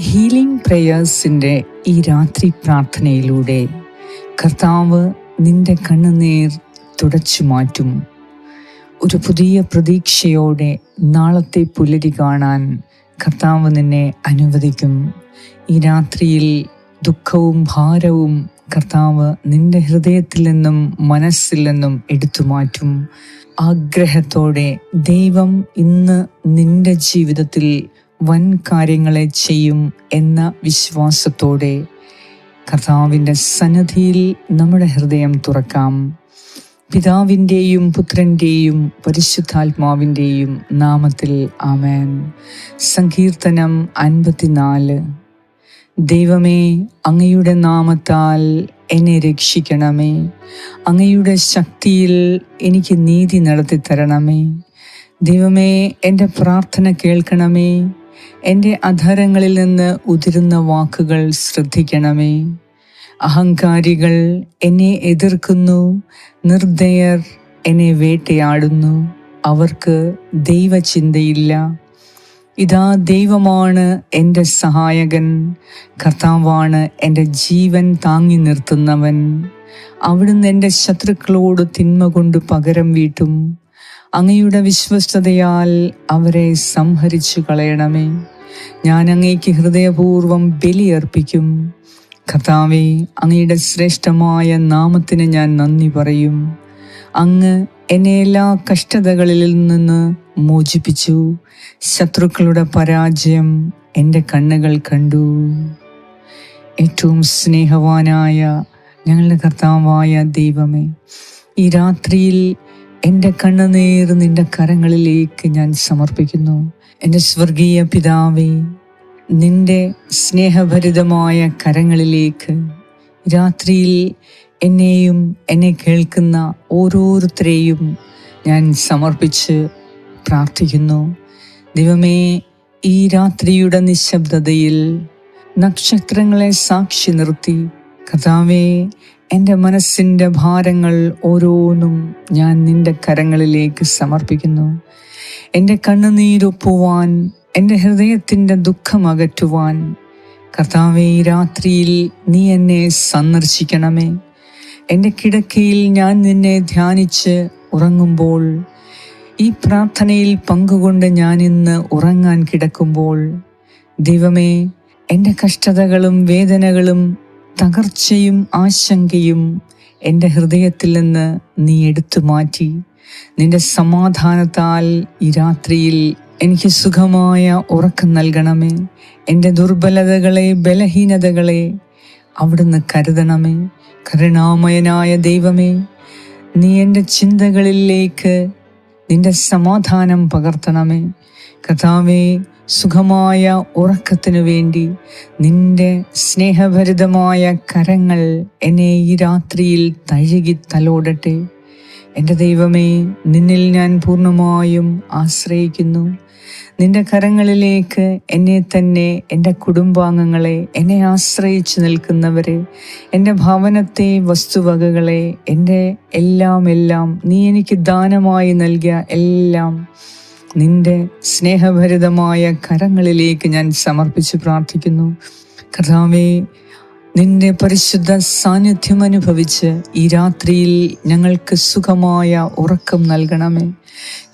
Healing പ്രേയേഴ്സിന്റെ ഈ രാത്രി പ്രാർത്ഥനയിലൂടെ കർത്താവ് നിന്റെ കണ്ണുനീർ തുടച്ചു മാറ്റും. ഒരു പുതിയ പ്രതീക്ഷയോടെ നാളത്തെ പുലരി കാണാൻ കർത്താവ് നിന്നെ അനുവദിക്കും. ഈ രാത്രിയിൽ ദുഃഖവും ഭാരവും കർത്താവ് നിന്റെ ഹൃദയത്തിൽ നിന്നും മനസ്സിൽ നിന്നും എടുത്തു മാറ്റും. ആഗ്രഹത്തോടെ ദൈവം ഇന്ന് നിന്റെ ജീവിതത്തിൽ വൻ കാര്യങ്ങളെ ചെയ്യും എന്ന വിശ്വാസത്തോടെ കർത്താവിന്റെ സന്നദ്ധിയിൽ നമ്മുടെ ഹൃദയം തുറക്കാം. പിതാവിന്റെയും പുത്രന്റെയും പരിശുദ്ധാത്മാവിന്റെയും നാമത്തിൽ ആമേൻ. സങ്കീർത്തനം അൻപത്തിനാല്. ദൈവമേ അങ്ങയുടെ നാമത്താൽ എന്നെ രക്ഷിക്കണമേ. അങ്ങയുടെ ശക്തിയിൽ എനിക്ക് നീതി നടത്തി തരണമേ ദൈവമേ എന്റെ പ്രാർത്ഥന കേൾക്കണമേ. എന്റെ അധരങ്ങളിൽ നിന്ന് ഉതിരുന്ന വാക്കുകൾ ശ്രദ്ധിക്കണമേ. അഹങ്കാരികൾ എന്നെ എതിർക്കുന്നു നിർദ്ദയർ എന്നെ വേട്ടയാടുന്നു അവർക്ക് ദൈവചിന്തയില്ല. ഇതാ ദൈവമാണ് എന്റെ സഹായകൻ കർത്താവാണ് എന്റെ ജീവൻ താങ്ങി നിർത്തുന്നവൻ. അവിടുന്ന് എന്റെ ശത്രുക്കളോട് തിന്മ കൊണ്ട് പകരം വീട്ടും അങ്ങയുടെ വിശ്വസ്തതയാൽ അവരെ സംഹരിച്ചു കളയണമേ. ഞാൻ അങ്ങേക്ക് ഹൃദയപൂർവം ബലിയർപ്പിക്കും. കർത്താവെ അങ്ങയുടെ ശ്രേഷ്ഠമായ നാമത്തിന് ഞാൻ നന്ദി പറയും. അങ്ങ് എന്നെ എല്ലാ കഷ്ടതകളിൽ നിന്ന് മോചിപ്പിച്ചു. ശത്രുക്കളുടെ പരാജയം എന്റെ കണ്ണുകൾ കണ്ടു. ഏറ്റവും സ്നേഹവാനായ ഞങ്ങളുടെ കർത്താവായ ദൈവമേ ഈ രാത്രിയിൽ എന്റെ കണ്ണുനീർ നിന്റെ കരങ്ങളിലേക്ക് ഞാൻ സമർപ്പിക്കുന്നു. എന്റെ സ്വർഗീയ പിതാവേ നിന്റെ സ്നേഹഭരിതമായ കരങ്ങളിലേക്ക് രാത്രിയിൽ എന്നെയും എന്നെ കേൾക്കുന്ന ഓരോരുത്തരെയും ഞാൻ സമർപ്പിച്ച് പ്രാർത്ഥിക്കുന്നു. ദൈവമേ ഈ രാത്രിയുടെ നിശബ്ദതയിൽ നക്ഷത്രങ്ങളെ സാക്ഷി നിർത്തി കഥാവേ എന്റെ മനസ്സിന്റെ ഭാരങ്ങൾ ഓരോന്നും ഞാൻ നിന്റെ കരങ്ങളിലേക്ക് സമർപ്പിക്കുന്നു. എന്റെ കണ്ണുനീരൊപ്പുവാൻ എന്റെ ഹൃദയത്തിന്റെ ദുഃഖം അകറ്റുവാൻ കർത്താവെ രാത്രിയിൽ നീ എന്നെ സന്ദർശിക്കണമേ. എന്റെ കിടക്കയിൽ ഞാൻ നിന്നെ ധ്യാനിച്ച് ഉറങ്ങുമ്പോൾ ഈ പ്രാർത്ഥനയിൽ പങ്കുകൊണ്ട് ഞാൻ ഇന്ന് ഉറങ്ങാൻ കിടക്കുമ്പോൾ ദൈവമേ എന്റെ കഷ്ടതകളും വേദനകളും തകർച്ചയും ആശങ്കയും എന്റെ ഹൃദയത്തിൽ നിന്ന് നീ എടുത്തു മാറ്റി. നിന്റെ സമാധാനത്താൽ ഈ രാത്രിയിൽ എനിക്ക് സുഖമായ ഉറക്കം നൽകണമേ. എന്റെ ദുർബലതകളെ ബലഹീനതകളെ അവിടുന്ന് കരുതണമേ. കരുണാമയനായ ദൈവമേ നീ എന്റെ ചിന്തകളിലേക്ക് നിന്റെ സമാധാനം പകർത്തണമേ. കഥാവേ സുഖമായ ഉറക്കത്തിനു വേണ്ടി നിന്റെ സ്നേഹഭരിതമായ കരങ്ങൾ എന്നെ ഈ രാത്രിയിൽ തഴുകി തലോടട്ടെ. എന്റെ ദൈവമേ നിന്നിൽ ഞാൻ പൂർണമായും ആശ്രയിക്കുന്നു. നിന്റെ കരങ്ങളിലേക്ക് എന്നെ തന്നെ എന്റെ കുടുംബാംഗങ്ങളെ എന്നെ ആശ്രയിച്ചു നിൽക്കുന്നവരെ എന്റെ ഭവനത്തെ വസ്തുവകകളെ എന്റെ എല്ലാം എല്ലാം നീ എനിക്ക് ദാനമായി നൽകിയ എല്ലാം നിന്റെ സ്നേഹഭരിതമായ കരങ്ങളിലേക്ക് ഞാൻ സമർപ്പിച്ച് പ്രാർത്ഥിക്കുന്നു. കർത്താവേ നിന്റെ പരിശുദ്ധ സാന്നിധ്യം അനുഭവിച്ച് ഈ രാത്രിയിൽ ഞങ്ങൾക്ക് സുഖമായ ഉറക്കം നൽകണമേ.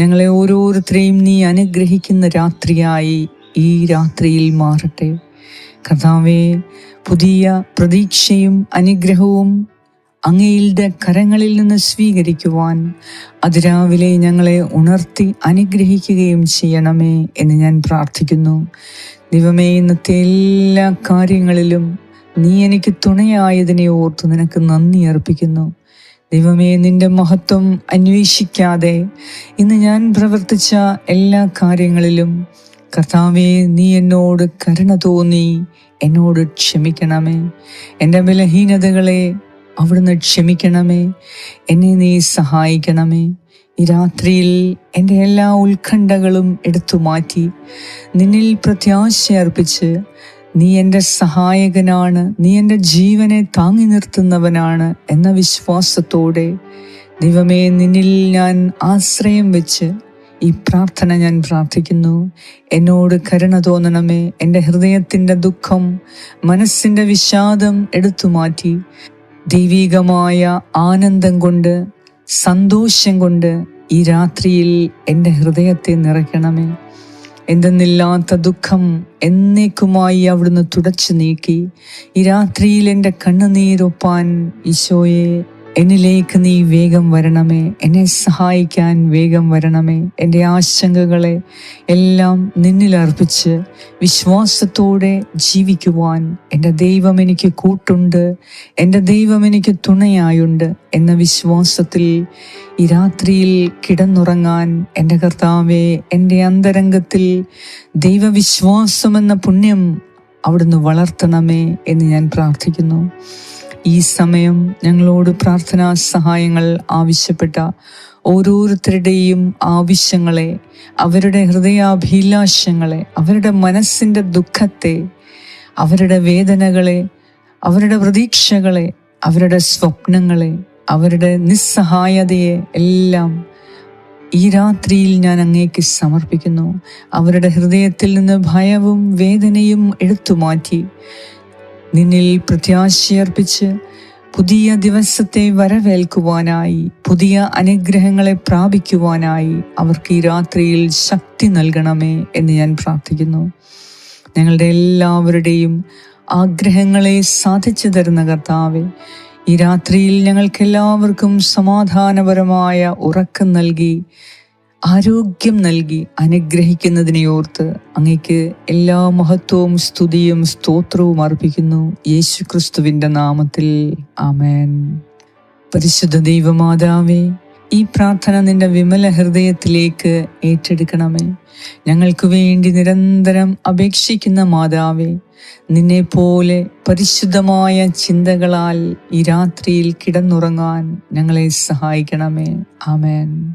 ഞങ്ങളെ ഓരോരുത്തരെയും നീ അനുഗ്രഹിക്കുന്ന രാത്രിയായി ഈ രാത്രിയിൽ മാറട്ടെ. കഥാവേ പുതിയ പ്രതീക്ഷയും അനുഗ്രഹവും അങ്ങയുടെ കരങ്ങളിൽ നിന്ന് സ്വീകരിക്കുവാൻ അതിരാവിലെ ഞങ്ങളെ ഉണർത്തി അനുഗ്രഹിക്കുകയും ചെയ്യണമേ എന്ന് ഞാൻ പ്രാർത്ഥിക്കുന്നു. ദൈവമേ ഇന്നത്തെ എല്ലാ കാര്യങ്ങളിലും നീ എനിക്ക് തുണയായതിനെ ഓർത്ത് നിനക്ക് നന്ദി അർപ്പിക്കുന്നു. ദൈവമേ നിന്റെ മഹത്വം അന്വേഷിക്കാതെ ഇന്ന് ഞാൻ പ്രവർത്തിച്ച എല്ലാ കാര്യങ്ങളിലും കർത്താവേ നീ എന്നോട് കരുണ തോന്നി എന്നോട് ക്ഷമിക്കണമേ. എന്റെ ബലഹീനതകളെ അവിടുന്ന് ക്ഷമിക്കണമേ. എന്നെ നീ സഹായിക്കണമേ. ഈ രാത്രിയിൽ എന്റെ എല്ലാ ഉത്കണ്ഠകളും എടുത്തു മാറ്റി നിന്നിൽ പ്രത്യാശ അർപ്പിച്ച് നീ എന്റെ സഹായകനാണ്. നീ എന്റെ ജീവനെ താങ്ങി നിർത്തുന്നവനാണ് എന്ന വിശ്വാസത്തോടെ ദൈവമേ നിന്നിൽ ഞാൻ ആശ്രയം വെച്ച് ഈ പ്രാർത്ഥന ഞാൻ പ്രാർത്ഥിക്കുന്നു. എന്നോട് കരുണ തോന്നണമേ. എന്റെ ഹൃദയത്തിന്റെ ദുഃഖം മനസ്സിന്റെ വിഷാദം എടുത്തു മാറ്റി ദൈവികമായ ആനന്ദം കൊണ്ട് സന്തോഷം കൊണ്ട് ഈ രാത്രിയിൽ എന്റെ ഹൃദയത്തെ നിറയ്ക്കണമേ. എന്തെന്നില്ലാത്ത ദുഃഖം എന്നേക്കുമായി അവിടുന്ന് തുടച്ചു നീക്കി. ഈ രാത്രിയിൽ എന്റെ കണ്ണുനീരൊപ്പാൻ ഈശോയെ എന്നിലേക്ക് നീ വേഗം വരണമേ. എന്നെ സഹായിക്കാൻ വേഗം വരണമേ. എന്റെ ആശങ്കകളെ എല്ലാം നിന്നിലർപ്പിച്ച് വിശ്വാസത്തോടെ ജീവിക്കുവാൻ എന്റെ ദൈവം എനിക്ക് കൂട്ടുണ്ട്. എന്റെ ദൈവം എനിക്ക് തുണയായുണ്ട് എന്ന വിശ്വാസത്തിൽ ഈ രാത്രിയിൽ കിടന്നുറങ്ങാൻ എന്റെ കർത്താവെ എന്റെ അന്തരംഗത്തിൽ ദൈവവിശ്വാസം എന്ന പുണ്യം അവിടുന്ന് വളർത്തണമേ എന്ന് ഞാൻ പ്രാർത്ഥിക്കുന്നു. ഈ സമയം ഞങ്ങളോട് പ്രാർത്ഥനാ സഹായങ്ങൾ ആവശ്യപ്പെട്ട ഓരോരുത്തരുടെയും ആവശ്യങ്ങളെ അവരുടെ ഹൃദയാഭിലാഷങ്ങളെ അവരുടെ മനസ്സിന്റെ ദുഃഖത്തെ അവരുടെ വേദനകളെ അവരുടെ പ്രതീക്ഷകളെ അവരുടെ സ്വപ്നങ്ങളെ അവരുടെ നിസ്സഹായതയെ എല്ലാം ഈ രാത്രിയിൽ ഞാൻ അങ്ങേക്ക് സമർപ്പിക്കുന്നു. അവരുടെ ഹൃദയത്തിൽ നിന്ന് ഭയവും വേദനയും എടുത്തു മാറ്റി. നിന്നിൽ പ്രത്യാശയർപ്പിച്ച് പുതിയ ദിവസത്തെ വരവേൽക്കുവാനായി പുതിയ അനുഗ്രഹങ്ങളെ പ്രാപിക്കുവാനായി അവർക്ക് ഈ രാത്രിയിൽ ശക്തി നൽകണമേ എന്ന് ഞാൻ പ്രാർത്ഥിക്കുന്നു. ഞങ്ങളുടെ എല്ലാവരുടെയും ആഗ്രഹങ്ങളെ സാധിച്ചു തരുന്ന കർത്താവെ ഈ രാത്രിയിൽ ഞങ്ങൾക്കെല്ലാവർക്കും സമാധാനപരമായ ഉറക്കം നൽകി ആരോഗ്യം നൽകി അനുഗ്രഹിക്കുന്നതിനെ ഓർത്ത് അങ്ങയ്ക്ക് എല്ലാ മഹത്വവും സ്തുതിയും സ്തോത്രവും അർപ്പിക്കുന്നു. യേശു ക്രിസ്തുവിന്റെ നാമത്തിൽ. ആമേൻ. പരിശുദ്ധ ദൈവമാതാവേ ഈ പ്രാർത്ഥന നിന്റെ വിമല ഹൃദയത്തിലേക്ക് ഏറ്റെടുക്കണമേ. ഞങ്ങൾക്ക് വേണ്ടി നിരന്തരം അപേക്ഷിക്കുന്ന മാതാവേ നിന്നെ പോലെ പരിശുദ്ധമായ ചിന്തകളാൽ ഈ രാത്രിയിൽ കിടന്നുറങ്ങാൻ ഞങ്ങളെ സഹായിക്കണമേ. ആമേൻ.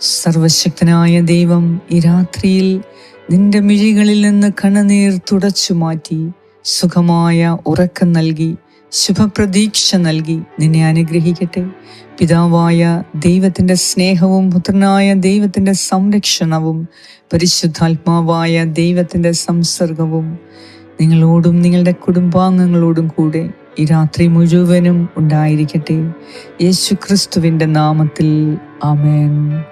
സർവശക്തനായ ദൈവം ഈ രാത്രിയിൽ നിന്റെ മിഴികളിൽ നിന്ന് കണ്ണുനീർ തുടച്ചു മാറ്റി സുഖമായ ഉറക്കം നൽകി ശുഭപ്രതീക്ഷ നൽകി നിന്നെ അനുഗ്രഹിക്കട്ടെ. പിതാവായ ദൈവത്തിന്റെ സ്നേഹവും പുത്രനായ ദൈവത്തിന്റെ സംരക്ഷണവും പരിശുദ്ധാത്മാവായ ദൈവത്തിന്റെ സംസർഗവും നിങ്ങളോടും നിങ്ങളുടെ കുടുംബാംഗങ്ങളോടും കൂടെ ഈ രാത്രി മുഴുവനും ഉണ്ടായിരിക്കട്ടെ. യേശു ക്രിസ്തുവിന്റെ നാമത്തിൽ ആമേൻ.